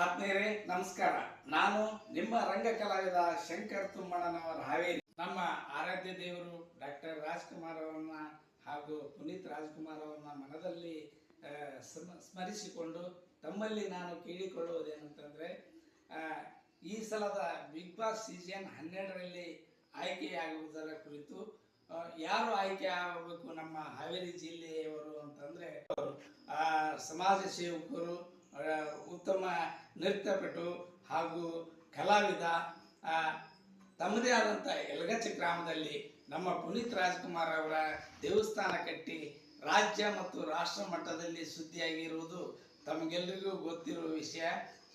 ಆತ್ಮೀಯರೇ, ನಮಸ್ಕಾರ. ನಾನು ನಿಮ್ಮ ರಂಗ ಕಲಾವಿದ ಶಂಕರ್ ತುಮ್ಮಣ್ಣನವರ ಹಾವೇರಿ. ನಮ್ಮ ಆರಾಧ್ಯ ದೇವರು ಡಾಕ್ಟರ್ ರಾಜ್ಕುಮಾರ್ ಅವರನ್ನ ಹಾಗೂ ಪುನೀತ್ ರಾಜ್ಕುಮಾರ್ ಅವರನ್ನ ಮನದಲ್ಲಿ ಸ್ಮ- ಸ್ಮರಿಸಿಕೊಂಡು ತಮ್ಮಲ್ಲಿ ನಾನು ಕೇಳಿಕೊಳ್ಳುವುದೇನಂತಂದ್ರೆ ಈ ಸಲದ ಬಿಗ್ ಬಾಸ್ ಸೀಸನ್ ಹನ್ನೆರಡರಲ್ಲಿ ಆಯ್ಕೆಯಾಗುವುದರ ಕುರಿತು ಯಾರು ಆಯ್ಕೆ ಆಗಬೇಕು ನಮ್ಮ ಹಾವೇರಿ ಜಿಲ್ಲೆಯವರು ಅಂತಂದ್ರೆ ಸಮಾಜ ಸೇವಕರು ಉತ್ತಮ ನೃತ್ಯಪಟು ಹಾಗೂ ಕಲಾವಿದ ತಮ್ಮದೇ ಆದಂಥ ಯಲಗಚ್ಚ ಗ್ರಾಮದಲ್ಲಿ ನಮ್ಮ ಪುನೀತ್ ರಾಜ್ಕುಮಾರ್ ಅವರ ದೇವಸ್ಥಾನ ಕಟ್ಟಿ ರಾಜ್ಯ ಮತ್ತು ರಾಷ್ಟ್ರ ಮಟ್ಟದಲ್ಲಿ ಸುದ್ದಿಯಾಗಿರುವುದು ತಮಗೆಲ್ಲರಿಗೂ ಗೊತ್ತಿರುವ ವಿಷಯ.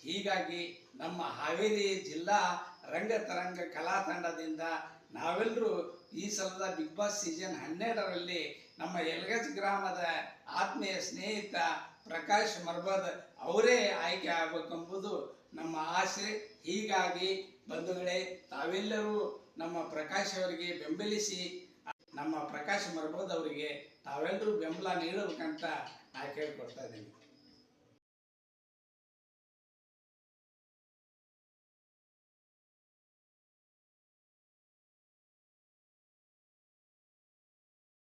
ಹೀಗಾಗಿ ನಮ್ಮ ಹಾವೇರಿ ಜಿಲ್ಲಾ ರಂಗತರಂಗ ಕಲಾ ತಂಡದಿಂದ ನಾವೆಲ್ಲರೂ ಈ ಸಲದ ಬಿಗ್ ಬಾಸ್ ಸೀಸನ್ ಹನ್ನೆರಡರಲ್ಲಿ ನಮ್ಮ ಯಲಗಜ್ ಗ್ರಾಮದ ಆತ್ಮೀಯ ಸ್ನೇಹಿತ ಪ್ರಕಾಶ್ ಮರ್ಬದ್ ಅವರೇ ಆಯ್ಕೆ ಆಗಬೇಕೆಂಬುದು ನಮ್ಮ ಆಸೆ. ಹೀಗಾಗಿ ಬಂಧುಗಳೇ, ತಾವೆಲ್ಲರೂ ನಮ್ಮ ಪ್ರಕಾಶ್ ಅವರಿಗೆ ಬೆಂಬಲಿಸಿ, ನಮ್ಮ ಪ್ರಕಾಶ್ ಮರ್ಬದ್ ಅವರಿಗೆ ತಾವೆಲ್ಲರೂ ಬೆಂಬಲ ನೀಡಬೇಕಂತ ನಾ ಕೇಳ್ಕೊಡ್ತಾ ಇದ್ದೀನಿ.